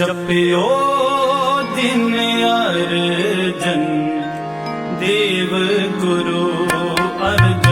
ਜਪਿਓ ਦਿਨ ਅਰਜਨ ਦੇਵ ਗੁਰੂ ਅਰਜਨ।